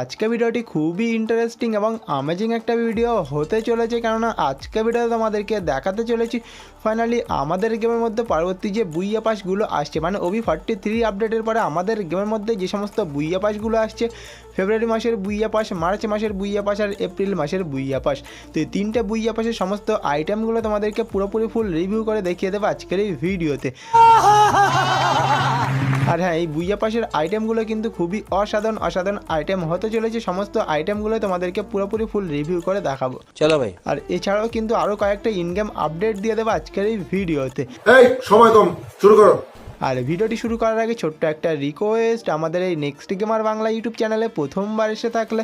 আজকে ভিডিওটি খুবই ইন্টারেস্টিং এবং অ্যামেজিং একটা ভিডিও হতে চলেছে। কেননা আজকে ভিডিও তোমাদেরকে দেখাতে চলেছি ফাইনালি আমাদের গেমের মধ্যে পরবর্তী যে বুইয়া পাসগুলো আসছে মানে ওবি ফর্টি থ্রি আপডেটের পরে আমাদের গেমের মধ্যে যে সমস্ত বুইয়া পাসগুলো আসছে, ফেব্রুয়ারি মাসের বুইয়া পাস, মার্চ মাসের বুইয়া পাস আর এপ্রিল মাসের বুইয়া পাস। তো এই তিনটে বুইয়া পাসের সমস্ত আইটেমগুলো তোমাদেরকে পুরোপুরি ফুল রিভিউ করে দেখিয়ে দেবো আজকের এই ভিডিওতে। আর হ্যাঁ এই বুইয়া পাশের আইটেমগুলো কিন্তু খুবই অসাধারণ অসাধারণ আইটেম হতে হতে চলেছে সমস্ত আইটেমগুলো তোমাদেরকে পুরোপুরি ফুল রিভিউ করে দেখাবো। চলো ভাই। আর এছাড়াও কিন্তু আরও কয়েকটা ইনগেম আপডেট দিয়ে দেবো আজকের এই ভিডিওতে। এই সময় কম শুরু করো। আর ভিডিওটি শুরু করার আগে ছোট্ট একটা রিকোয়েস্ট আমাদের এই নেক্সট গেমার বাংলা ইউটিউব চ্যানেলে প্রথমবার এসে থাকলে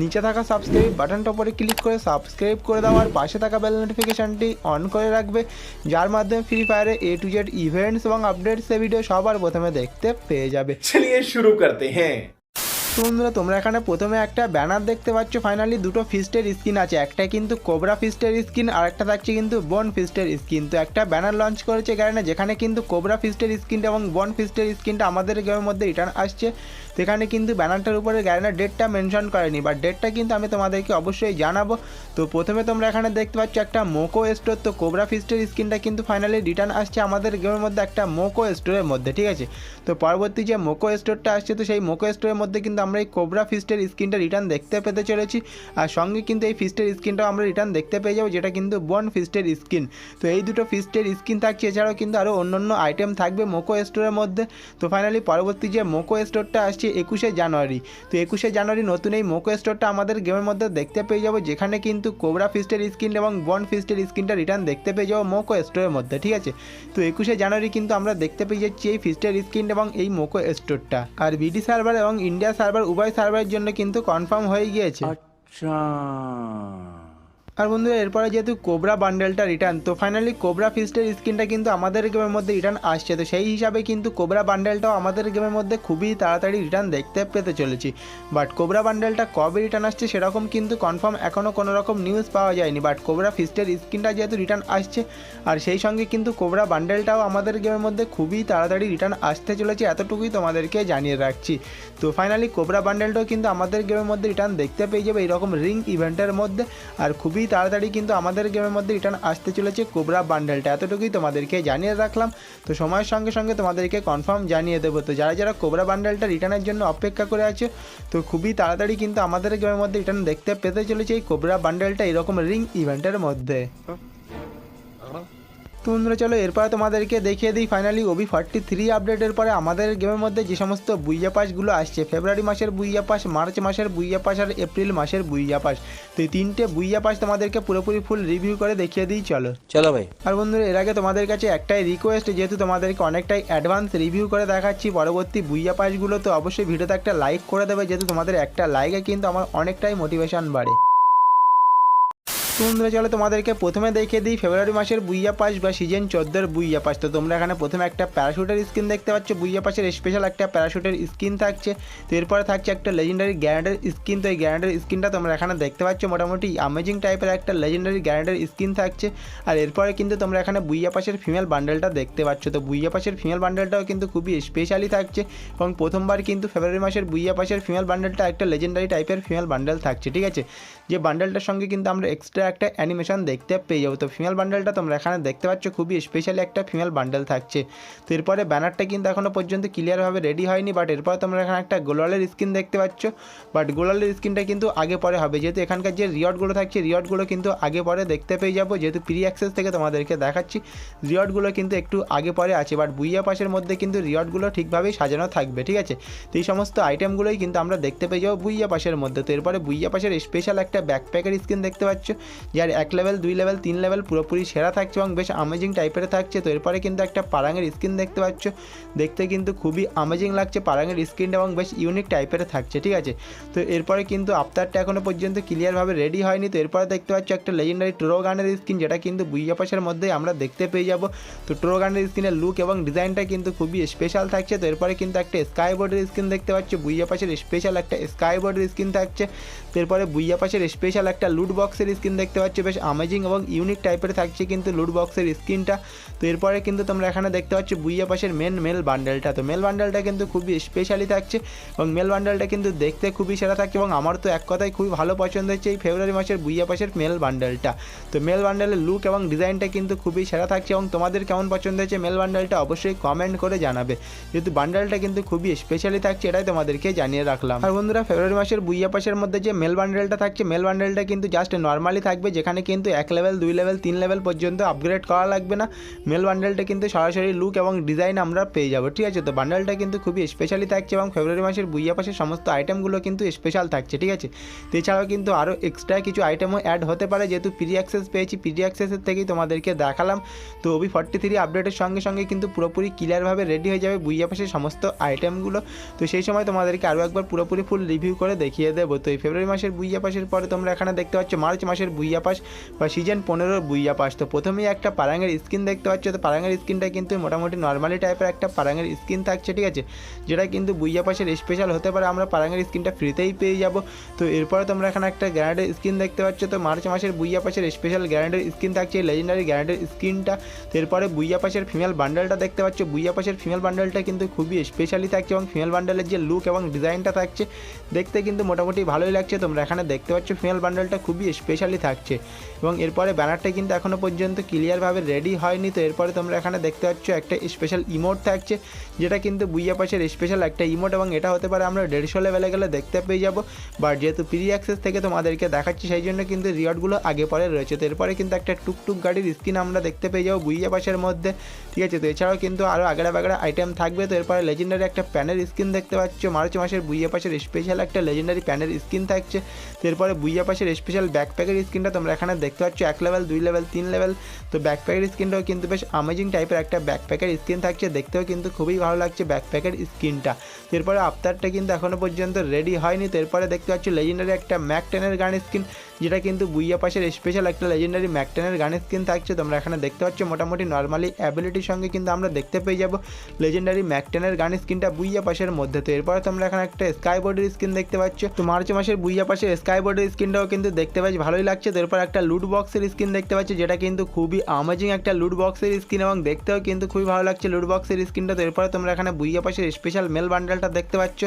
নিচে থাকা সাবস্ক্রাইব বাটনটা উপরে ক্লিক করে সাবস্ক্রাইব করে দেওয়ার পাশে থাকা বেল নোটিফিকেশানটি অন করে রাখবে যার মাধ্যমে ফ্রি ফায়ারে এ টু জেড ইভেন্টস এবং আপডেটস এ ভিডিও সবার প্রথমে দেখতে পেয়ে যাবে। শুরু করতে হ্যাঁ। বন্ধুরা, তোমরা এখানে প্রথমে একটা ব্যানার দেখতে পাচ্ছ। ফাইনালি দুটো ফিস্টের স্কিন আছে। একটা কিন্তু কোবরা ফিস্টের স্কিন আর একটা থাকছে কিন্তু বন ফিস্টের স্কিন তো একটা ব্যানার লঞ্চ করেছে কারণে যেখানে কিন্তু কোবরা ফিস্টের স্কিনটা এবং বন ফিস্টের স্কিনটা আমাদের গেমের মধ্যে রিটার্ন আসছে। সেখানে কিন্তু ব্যানারটার উপরে গ্যারেনার ডেটটা মেনশন করেনি বাট ডেটটা কিন্তু আমি তোমাদেরকে অবশ্যই জানাব। তো প্রথমে তোমরা এখানে দেখতে পাচ্ছ একটা মোকো স্টোর তো কোবরা ফিস্টের স্কিনটা কিন্তু ফাইনালি রিটার্ন আসছে আমাদের গেমের মধ্যে একটা মোকো স্টোরের মধ্যে, ঠিক আছে? তো পরবর্তী যে মোকো স্টোরটা আসছে, তো সেই মোকো স্টোরের মধ্যে কিন্তু আমরা এই কোবরা ফিস্টের স্কিনটা রিটার্ন দেখতে পেতে চলেছি। আর সঙ্গে কিন্তু এই ফিস্টের স্কিনটাও আমরা রিটার্ন দেখতে পেয়ে যাব, যেটা কিন্তু বন ফিস্টের স্কিন তো এই দুটো ফিস্টের স্কিন থাকছে, এছাড়াও কিন্তু আরও অন্য অন্য আইটেম থাকবে মোকো স্টোরের মধ্যে। তো ফাইনালি পরবর্তী যে মোকো স্টোরটা আসছে একুশে জানুয়ারি। তো একুশে জানুয়ারি নতুন এই মোকো স্টোরটা আমাদের গেমের মধ্যে দেখতে পেয়ে যাব, যেখানে কিন্তু কোবরা ফিস্টের স্ক্রিন এবং বন ফিস্টের স্কিনটা রিটার্ন দেখতে পেয়ে যাব মোকো স্টোরের মধ্যে, ঠিক আছে? তো একুশে জানুয়ারি কিন্তু আমরা দেখতে পেয়ে যাচ্ছি এই ফিস্টের স্ক্রিন এবং এই মোকো স্টোরটা আর বিডি সার্ভার এবং ইন্ডিয়া সার্ভার উভয় সার্ভারের জন্য কিন্তু কনফার্ম হয়ে গিয়েছে। আচ্ছা। আর বন্ধুরা, এরপরে যেহেতু কোবরা বান্ডেলটা রিটার্ন তো ফাইনালি কোবরা ফিস্টের স্কিনটা কিন্তু আমাদের গেমের মধ্যে রিটার্ন আসছে। তো সেই হিসাবে কিন্তু কোবরা বান্ডেলটাও আমাদের গেমের মধ্যে খুবই তাড়াতাড়ি রিটার্ন দেখতে পেতে চলেছি। বাট কোবরা বান্ডেলটা কবে রিটার্ন আসছে সেরকম কিন্তু কনফার্ম এখনও কোনো রকম নিউজ পাওয়া যায়নি। বাট কোবরা ফিস্টের স্কিনটা যেহেতু রিটার্ন আসছে, আর সেই সঙ্গে কিন্তু কোবরা বান্ডেলটাও আমাদের গেমের মধ্যে খুবই তাড়াতাড়ি রিটার্ন আসতে চলেছে, এতটুকুই তোমাদেরকে জানিয়ে রাখছি। তো ফাইনালি কোবরা বান্ডেলটাও কিন্তু আমাদের গেমের মধ্যে রিটার্ন দেখতে পেয়ে যাবে এইরকম রিং ইভেন্টের মধ্যে, আর খুবই তাড়াতাড়ি কিন্তু আমাদের গেমের মধ্যে রিটার্ন আসতে চলেছে কোবরা বান্ডেলটা এতটুকুই তোমাদেরকে জানিয়ে রাখলাম। তো সময়ের সঙ্গে সঙ্গে তোমাদেরকে কনফার্ম জানিয়ে দেবো। তো যারা যারা কোবরা বান্ডেলটা রিটার্নের জন্য অপেক্ষা করে আছে, তো খুবই তাড়াতাড়ি কিন্তু আমাদের গেমের মধ্যে রিটার্ন দেখতে পেতে চলেছে এই কোবরা বান্ডেলটা এরকম রিং ইভেন্টের মধ্যে। তো বন্ধুরা চলো এরপরে তোমাদেরকে দেখিয়ে দিই ফাইনালি ওবি ফর্টি থ্রি আপডেটের পরে আমাদের গেমের মধ্যে যে সমস্ত বুইয়া পাসগুলো আসছে ফেব্রুয়ারি মাসের বুইয়া পাস মার্চ মাসের বুইয়া পাস আর এপ্রিল মাসের বুইয়া পাস। তো এই তিনটে বুইয়া পাস তোমাদেরকে পুরোপুরি ফুল রিভিউ করে দেখিয়ে দিই চলো। চলো ভাই। আর বন্ধুরা এর আগে তোমাদের কাছে একটাই রিকোয়েস্ট যেহেতু তোমাদেরকে অনেকটাই অ্যাডভান্স রিভিউ করে দেখাচ্ছি পরবর্তী বুইয়া পাসগুলো তো অবশ্যই ভিডিওতে একটা লাইক করে দেবে যেহেতু তোমাদের একটা লাইকে কিন্তু আমার অনেকটাই মোটিভেশন বাড়ে। বন্ধুরা চলো, তোমাদেরকে প্রথমে দেখিয়ে দিই ফেব্রুয়ারি মাসের বুইয়া পাস বা সিজন চোদ্দোর বুইয়া পাস। তো তোমরা এখানে প্রথমে একটা প্যারাশুটের স্কিন দেখতে পাচ্ছ। বুইয়া পাসের স্পেশাল একটা প্যারাশুটের স্কিন থাকছে। তো এরপরে থাকছে একটা লেজেন্ডারি গ্যারান্ডের স্কিন তো এই গ্যারান্ডের স্কিনটা তোমরা এখানে দেখতে পাচ্ছ। মোটামুটি অ্যামেজিং টাইপের একটা লেজেন্ডারি গ্যারান্ডের স্কিন থাকছে। আর এরপরে কিন্তু তোমরা এখানে বুইয়া পাশের ফিমেল বান্ডেলটা দেখতে পাচ্ছ। তো বুইয়া পাশের ফিমেল বান্ডেলটাও কিন্তু খুবই স্পেশালি থাকছে। এবং প্রথমবার কিন্তু ফেব্রুয়ারি মাসের বুইয়া পাশের ফিমেল বান্ডেলটা একটা লেজেন্ডারি টাইপের ফিমেল বান্ডেল থাকছে। ঠিক আছে? যে বান্ডেলটার সঙ্গে কিন্তু আমরা এক্সট্রা একটা অ্যানিমেশন দেখতে পেয়ে যাব। তো ফিমেল বান্ডেলটা তোমরা এখানে দেখতে পাচ্ছ, খুবই স্পেশালি একটা ফিমেল বান্ডেল থাকছে। তো এরপরে ব্যানারটা কিন্তু এখনও পর্যন্ত ক্লিয়ারভাবে রেডি হয়নি বাট এরপর তোমরা এখানে একটা গোলালের স্কিন দেখতে পাচ্ছ। বাট গোলালের স্কিনটা কিন্তু আগে পরে হবে। যেহেতু এখানকার যে রিয়টগুলো থাকছে রিয়টগুলো কিন্তু আগে পরে দেখতে পেয়ে যাব। যেহেতু প্রি অ্যাক্সেস থেকে তোমাদেরকে দেখাচ্ছি রিয়টগুলো কিন্তু একটু আগে পরে আছে। বাট বুইয়া পাশের মধ্যে কিন্তু রিয়টগুলো ঠিকভাবেই সাজানো থাকবে, ঠিক আছে? তো এই সমস্ত আইটেমগুলোই কিন্তু আমরা দেখতে পেয়ে যাব বুইয়া পাশের মধ্যে। তো এরপরে বুইয়া পাশের স্পেশাল একটা ব্যাকপ্যাকের স্কিন দেখতে পাচ্ছ। যার এক লেভেল দুই লেভেল তিন লেভেল পুরোপুরি সেরা থাকছে এবং বেশ আমেজিং টাইপের থাকছে। তো এরপরে কিন্তু একটা পারাঙের স্কিন দেখতে পাচ্ছ। দেখতে কিন্তু খুবই আমেজিং লাগছে পারাঙের স্কিনটা এবং বেশ ইউনিক টাইপের থাকছে, ঠিক আছে? তো এরপরে কিন্তু আফতারটা এখনও পর্যন্ত ক্লিয়ারভাবে রেডি হয়নি। তো এরপরে দেখতে পাচ্ছ একটা লেজেন্ডারি ট্রো গানের স্কিন যেটা কিন্তু বুইয়া পাশের মধ্যেই আমরা দেখতে পেয়ে যাব। তো ট্রো গানের স্কিনের লুক এবং ডিজাইনটা কিন্তু খুবই স্পেশাল থাকছে। তো এরপরে কিন্তু একটা স্কাই বোর্ডের স্কিন দেখতে পাচ্ছ। বুইয়া পাশের স্পেশাল একটা স্কাই বোর্ডের থাকছে। তো এরপরে বুইয়া পাশের স্পেশাল একটা লুট বক্সের স্কিন দেখতে পাচ্ছ, বেশ আমেজিং এবং ইউনিক টাইপের থাকছে কিন্তু লুট বক্সের স্কিনটা তো এরপরে কিন্তু তোমরা এখানে দেখতে পাচ্ছ, বুইয়া পাশের মেন মেল বান্ডেলটা তো মেল বান্ডেলটা কিন্তু খুবই স্পেশালি থাকছে এবং মেল বান্ডেলটা কিন্তু দেখতে খুবই সেরা থাকছে এবং আমার তো এক কথায় খুবই ভালো পছন্দ হচ্ছে এই ফেব্রুয়ারি মাসের বুইয়া পাশের মেল বান্ডেলটা তো মেল বান্ডেলের লুক এবং ডিজাইনটা কিন্তু খুবই সেরা থাকছে এবং তোমাদের কেমন পছন্দ হয়েছে মেল বান্ডেলটা অবশ্যই কমেন্ট করে জানাবে। যেহেতু বান্ডেলটা কিন্তু খুবই স্পেশালি থাকছে এটাই তোমাদেরকে জানিয়ে রাখলাম। আর বন্ধুরা ফেব্রুয়ারি মাসের বুইয়া পাশের মধ্যে যে মেল বান্ডেলটা থাকছে মেল বান্ডেলটা কিন্তু জাস্ট নর্মালি থাকবে, যেখানে কিন্তু এক লেভেল দুই লেভেল তিন লেভেল পর্যন্ত আপগ্রেড করা লাগবে না। মেল বান্ডেলটা কিন্তু সরাসরি লুক এবং ডিজাইন আমরা পেয়ে যাব, ঠিক আছে? তো বান্ডেলটা কিন্তু খুবই স্পেশালি থাকছে এবং ফেব্রুয়ারি মাসের বুইয়া পাশের সমস্ত আইটেমগুলো কিন্তু স্পেশাল থাকছে, ঠিক আছে? এছাড়াও কিন্তু আরও এক্সট্রা কিছু আইটেমও অ্যাড হতে পারে, যেহেতু প্রি অ্যাক্সেস পেয়েছি প্রি অ্যাক্সেসের থেকেই তোমাদেরকে দেখালাম। তো ওবি ফর্টি থ্রি আপডেটের সঙ্গে সঙ্গে কিন্তু পুরোপুরি ক্লিয়ারভাবে রেডি হয়ে যাবে বুইয়া পাশের সমস্ত আইটেমগুলো তো সেই সময় তোমাদেরকে আরও একবার পুরোপুরি ফুল রিভিউ করে দেখিয়ে দেবো। তো এই ফেব্রুয়ারি মাসের বুইয়া পাশের পরে তোমরা এখানে দেখতে পাচ্ছ মার্চ মাসের বুইয়া পাস বা সিজন পনেরোর বুইয়া পাস। তো প্রথমেই একটা পারাঙের স্কিন দেখতে পাচ্ছ, তো পারাঙের স্কিনটা কিন্তু মোটামুটি নর্মালি টাইপের একটা পারাঙের স্কিন থাকছে, ঠিক আছে? যেটা কিন্তু বুইয়া পাশের স্পেশাল হতে পারে, আমরা পারাঙের স্কিনটা ফ্রিতেই পেয়ে যাব। তো এরপরে তোমরা এখানে একটা গ্যারান্ডের স্কিন দেখতে পাচ্ছ, তো মার্চ মাসের বুইয়া পাশের স্পেশাল গ্যারান্ডের স্কিন থাকছে লেজেন্ডারি গ্যারান্ডের স্কিনটা তো এরপরে বুইয়া পাশের ফিমেল বান্ডেলটা দেখতে পাচ্ছ, বুইয়া পাশের ফিমেল বান্ডেলটা কিন্তু খুবই স্পেশালি থাকছে এবং ফিমেল বান্ডেলের যে লুক এবং ডিজাইনটা থাকছে, দেখতে কিন্তু মোটামুটি ভালোই লাগছে। তোমরা এখানে দেখতে পাচ্ছ ফিমেল বান্ডেলটা খুবই স্পেশালি এবং এরপরে ব্যানারটা কিন্তু এখনও পর্যন্ত ক্লিয়ারভাবে রেডি হয়নি। তো এরপরে তোমরা এখানে দেখতে পাচ্ছ একটা স্পেশাল ইমোট থাকছে, যেটা কিন্তু বুইয়া পাশের স্পেশাল একটা ইমোট এবং এটা হতে পারে আমরা দেড়শো লেভেলে গেলে দেখতে পেয়ে যাব। বাট যেহেতু প্রি অ্যাক্সেস থেকে তোমাদেরকে দেখাচ্ছি, সেই জন্য কিন্তু রিওয়ার্ডগুলো আগে পরে রয়েছে। তো এরপরে কিন্তু একটা টুকটুক গাড়ির স্কিন আমরা দেখতে পেয়ে যাব বুইয়া পাশের মধ্যে। ঠিক আছে, তো এছাড়াও কিন্তু আরও আগড়া বাগড়া আইটেম থাকবে। তো এরপরে লেজেন্ডারি একটা প্যানের স্কিন দেখতে পাচ্ছ। মার্চ মাসের বুইয়া পাশের স্পেশাল একটা লেজেন্ডারি প্যানের স্কিন থাকছে। তো এরপরে বুইয়া পাশের স্পেশাল ব্যাকপ্যাকের স্কিনটা তোমরা এখানে দেখতে পাচ্ছ, এক লেভেল দুই লেভেল তিন লেভেল তো ব্যাকপ্যাকের স্কিনটাও কিন্তু বেশ আমেজিং টাইপের একটা ব্যাকপ্যাকের স্ক্রিন থাকছে। দেখতেও কিন্তু খুবই ভালো লাগছে ব্যাকপ্যাকের স্কিনটা। তো এরপরে আফতারটা কিন্তু এখনও পর্যন্ত রেডি হয়নি। তো এরপরে দেখতে পাচ্ছ লেজেন্ডারি একটা ম্যাক টেনের গান স্কিন যেটা কিন্তু বুইয়া পাশের স্পেশাল একটা লেজেন্ডারি ম্যাকটেনের গান স্কিন থাকছে। তোমরা এখানে দেখতে পাচ্ছ, মোটামুটি নর্মালি অ্যাবিলিটির সঙ্গে কিন্তু আমরা দেখতে পেয়ে যাব লেজেন্ডারি ম্যাকটেনের গান স্কিনটা বুইয়া পাশের মধ্যে। তো এরপরে তোমরা এখানে একটা স্কাই বোর্ডের স্কিন দেখতে পাচ্ছ। তো মার্চ মাসের বুইয়া পাশের স্কাই বোর্ডের স্কিনটাও কিন্তু দেখতে পাচ্ছি ভালোই লাগছে। তো এরপর একটা লুট বক্সের স্কিন দেখতে পাচ্ছি, যেটা কিন্তু খুবই আমেজিং একটা লুট বক্সের স্কিন এবং দেখতেও কিন্তু খুবই ভালো লাগছে লুট বক্সের স্কিনটা তো এরপরে তোমরা এখানে বুইয়া পাশের স্পেশাল মেল বান্ডেলটা দেখতে পাচ্ছ।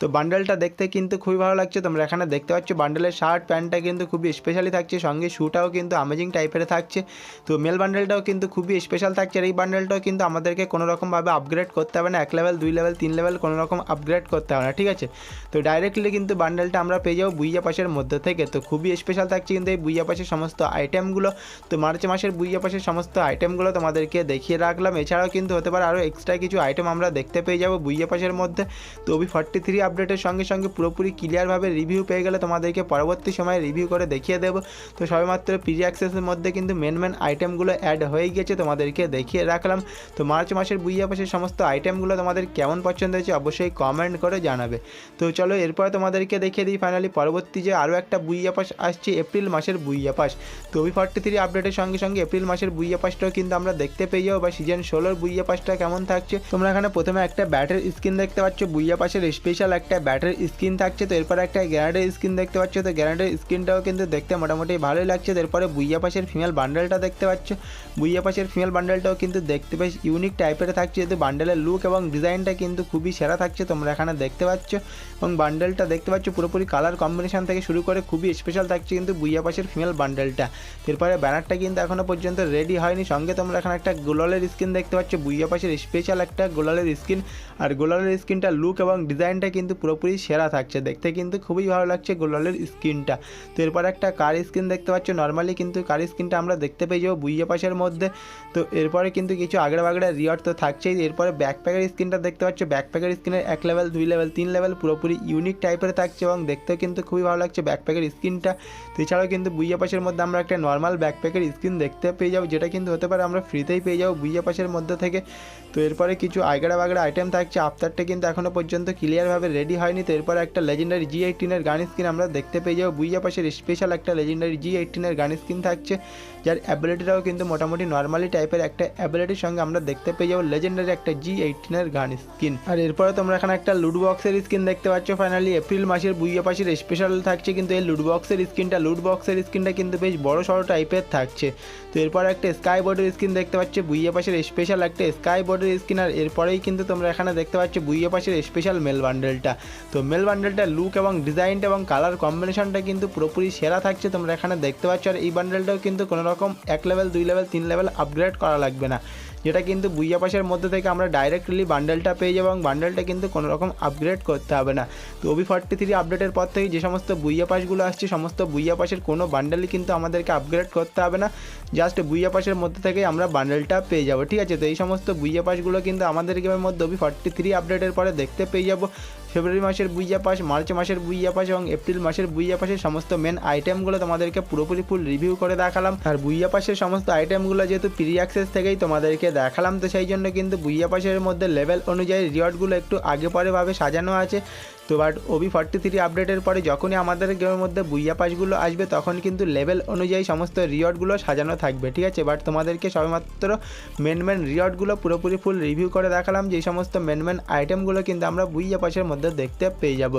তো বান্ডেলটা দেখতে কিন্তু খুবই ভালো লাগছে। তোমরা এখানে দেখতে পাচ্ছ বান্ডেলের শার্ট প্যান্টটা কিন্তু খুবই স্পেশালি থাকছে। সঙ্গে শ্যুটাও কিন্তু আমেজিং টাইপের থাকছে। তো মেল বান্ডেলটাও কিন্তু খুবই স্পেশাল থাকছে। আর এই বান্ডেলটাও কিন্তু আমাদেরকে কোনো রকমভাবে আপগ্রেড করতে হবে না। এক লেভেল দুই লেভেল তিন লেভেল কোনো রকম আপগ্রেড করতে হবে না, ঠিক আছে? তো ডাইরেক্টলি কিন্তু বান্ডেলটা আমরা পেয়ে যাব বুইয়া পাশের মধ্যে থেকে। তো খুবই স্পেশাল থাকছে কিন্তু এই বুইয়া পাশের সমস্ত আইটেমগুলো তো মার্চ মাসের বুইয়া পাশের সমস্ত আইটেমগুলো তোমাদেরকে দেখিয়ে রাখলাম। এছাড়াও কিন্তু হতে পারে আরও এক্সট্রা কিছু আইটেম আমরা দেখতে পেয়ে যাব বুইয়া পাশের মধ্যে। তো ওবি ফর্টি থ্রি আপডেটের সঙ্গে সঙ্গে পুরোপুরি ক্লিয়ারভাবে রিভিউ পেয়ে গেলে তোমাদেরকে পরবর্তী সময়ে রিভিউ করে দেখিয়ে দেবো। তো সবেমাত্র প্রি অ্যাক্সেসের মধ্যে কিন্তু মেন মেন আইটেমগুলো অ্যাড হয়ে গেছে তোমাদেরকে দেখিয়ে রাখলাম। তো মার্চ মাসের বুইয়া পাশের সমস্ত আইটেমগুলো তোমাদের কেমন পছন্দ হয়েছে অবশ্যই কমেন্ট করে জানাবে। তো চলো এরপরে তোমাদেরকে দেখিয়ে দিই ফাইনালি পরবর্তী যে আরও একটা বুইয়া পাস আসছে এপ্রিল মাসের বুইয়া পাস তো ওবি ফর্টি থ্রি আপডেটের সঙ্গে সঙ্গে এপ্রিল মাসের বুইয়া পাসটাও কিন্তু আমরা দেখতে পেয়ে যাব। বা সিজন ষোলোর বুইয়া পাসটা কেমন থাকছে? তোমরা এখানে প্রথমে একটা ব্যাটের স্কিন দেখতে পাচ্ছ। বুইয়া পাশের স্পেশাল একটা ব্যাটের স্কিন থাকছে। তো এরপরে একটা গ্যারান্ডের স্কিন দেখতে পাচ্ছ। তো গ্যারান্ডের স্কিনটাও কিন্তু দেখতে মোটামুটি ভালোই লাগছে। এরপরে বুইয়া পাশের ফিমেল বান্ডেলটা দেখতে পাচ্ছ। বুইয়া পাশের ফিমেল বান্ডেলটাও কিন্তু দেখতে বেশ ইউনিক টাইপের থাকছে। যেহেতু বান্ডেলের লুক এবং ডিজাইনটা কিন্তু খুবই সেরা থাকছে, তোমরা এখানে দেখতে পাচ্ছ। এবং বান্ডেলটা দেখতে পাচ্ছ, পুরোপুরি কালার কম্বিনেশন থেকে শুরু করে খুবই স্পেশাল থাকছে কিন্তু বুইয়া পাশের ফিমেল বান্ডেলটা এরপরে ব্যানারটা কিন্তু এখনও পর্যন্ত রেডি হয়নি। সঙ্গে তোমরা এখানে একটা গোলালের স্কিন দেখতে পাচ্ছ। বুইয়া পাশের স্পেশাল একটা গোলালের স্কিন আর গোলালের স্কিনটা লুক এবং ডিজাইনটা কিন্তু পুরোপুরি সেরা থাকছে। দেখতে কিন্তু খুবই ভালো লাগছে গোলালের স্কিনটা তো এরপরে একটা কার স্ক্রিন দেখতে পাচ্ছ। নর্মালি কিন্তু কার স্ক্রিনটা আমরা দেখতে পেয়ে যাব বুইয়া পাশের মধ্যে। তো এরপরে কিন্তু কিছু আগড়া বাগড়া রিওয়ার্ড তো থাকছেই। এরপরে ব্যাকপ্যাকের স্ক্রিনটা দেখতে পাচ্ছ। ব্যাকপ্যাকের স্ক্রিনের এক লেভেল দুই লেভেল তিন লেভেল পুরোপুরি ইউনিক টাইপের থাকছে এবং দেখতেও কিন্তু খুবই ভালো লাগছে ব্যাকপ্যাকের স্ক্রিনটা তো এছাড়াও কিন্তু বুইয়া পাশের মধ্যে আমরা একটা নর্মাল ব্যাকপ্যাকের স্ক্রিন দেখতে পেয়ে যাব, যেটা কিন্তু হতে পারে আমরা ফ্রিতেই পেয়ে যাব বুইয়া পাশের মধ্যে থেকে। তো এরপরে কিছু আগড়া বাগড়া আইটেম থাকছে। আফতারটা কিন্তু এখনও পর্যন্ত ক্লিয়ারভাবে রেডি হয়নি। তো এরপরে একটা লেজেন্ডারি জি এইটিনের গান স্ক্রিন আমরা দেখতে পেয়ে যাব বুইয়া পাশের স্পেশাল একটা লেজেন্ডারি জি এইটিনের গানের স্ক্রিন থাকছে। যার অ্যাবিলিটিটাও কিন্তু মোটামুটি নর্মালি টাইপের একটা অ্যাবিলিটির সঙ্গে আমরা দেখতে পেয়ে যাব। লেজেন্ডারি একটা জি এইটিনের গান স্কিন আর এরপরে তোমরা এখানে একটা লুড বক্সের স্কিন দেখতে পাচ্ছ। ফাইনালি এপ্রিল মাসের বুইয়া পাশের স্পেশাল থাকছে কিন্তু এই লুড বক্সের স্কিনটা লুড বক্সের স্কিনটা কিন্তু বেশ বড় সড়ো টাইপের থাকছে। তো এরপর একটা স্কাই বোর্ডের স্কিন দেখতে পাচ্ছ। বুইয়া পাশের স্পেশাল একটা স্কাই বোর্ডের স্কিন আর এরপরেই কিন্তু তোমরা এখানে দেখতে পাচ্ছ বুইয়া পাশের স্পেশাল মেল বান্ডেলটা তো মেল বান্ডেলটা লুক এবং ডিজাইনটা এবং কালার কম্বিনেশনটা কিন্তু পুরোপুরি সেরা থাকছে। তোমরা এখানে দেখতে পাচ্ছ। আর এই বান্ডেলটাও কিন্তু কোনো রকম এক লেভেল দুই লেভেল তিন লেভেল আপগ্রেড করা লাগবে না। যেটা কিন্তু বুইয়া পাশের মধ্যে থেকে আমরা ডাইরেক্টলি বান্ডেলটা পেয়ে যাব এবং বান্ডেলটা কিন্তু কোনো রকম আপগ্রেড করতে হবে না। তো ওবি ফর্টি থ্রি আপডেটের পর থেকে যে সমস্ত বুইয়া পাসগুলো আসছে, সমস্ত বুইয়া পাশের কোনো বান্ডেলই কিন্তু আমাদেরকে আপগ্রেড করতে হবে না। জাস্ট বুইয়া পাশের মধ্যে থেকেই আমরা বান্ডেলটা পেয়ে যাব, ঠিক আছে? তো এই সমস্ত বুইয়া পাসগুলো কিন্তু আমাদের গেমের মধ্যে ওবি ফর্টি থ্রি আপডেটের পরে দেখতে পেয়ে যাব। ফেব্রুয়ারি মাসের বুইয়া পাস, মার্চ মাসের বুইয়া পাস এবং এপ্রিল মাসের বুইয়া পাসের সমস্ত মেন আইটেমগুলো তোমাদেরকে পুরোপুরি ফুল রিভিউ করে দেখালাম। আর বুইয়া পাসের সমস্ত আইটেমগুলো যেহেতু প্রি অ্যাক্সেস থেকেই তোমাদেরকে দেখালাম, তো সেই জন্য কিন্তু বুইয়া পাসের মধ্যে লেভেল অনুযায়ী রিওয়ার্ডগুলো একটু আগে পরেভাবে সাজানো আছে। তো বাট ওবি ফর্টি থ্রি আপডেটের পরে যখনই আমাদের গেমের মধ্যে বুইয়া পাসগুলো আসবে, তখন কিন্তু লেভেল অনুযায়ী সমস্ত রিওয়ার্ডগুলো সাজানো থাকবে, ঠিক আছে? বাট তোমাদেরকে সবেমাত্র মেন মেন রিওয়ার্ডগুলো পুরোপুরি ফুল রিভিউ করে দেখালাম যে সমস্ত মেন মেন আইটেমগুলো কিন্তু আমরা বুইয়া পাসের মধ্যে দেখতে পেয়ে যাব।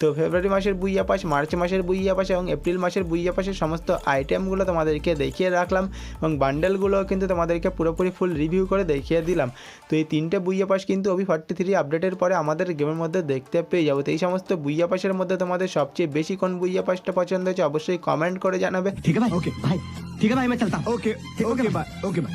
তো ফেব্রুয়ারি মাসের বুইয়া পাস মার্চ মাসের বুইয়া পাস এবং এপ্রিল মাসের বুইয়া পাসের সমস্ত আইটেমগুলো তোমাদেরকে দেখিয়ে রাখলাম এবং বান্ডেলগুলো কিন্তু তোমাদেরকে পুরোপুরি ফুল রিভিউ করে দেখিয়ে দিলাম। তো এই তিনটে বুইয়া পাস কিন্তু ওবি ফর্টি থ্রি আপডেটের পরে আমাদের গেমের মধ্যে দেখতে পেয়ে যাব। সেই সমস্ত বুইয়া পাশের মধ্যে তোমাদের সবচেয়ে বেশি কোন বুইয়া পাশটা পছন্দ হয়েছে অবশ্যই কমেন্ট করে জানাবে। ঠিক আছে ওকে ভাই ঠিক আছে ভাই আমি চলতাম। ওকে ওকে ভাই ওকে ভাই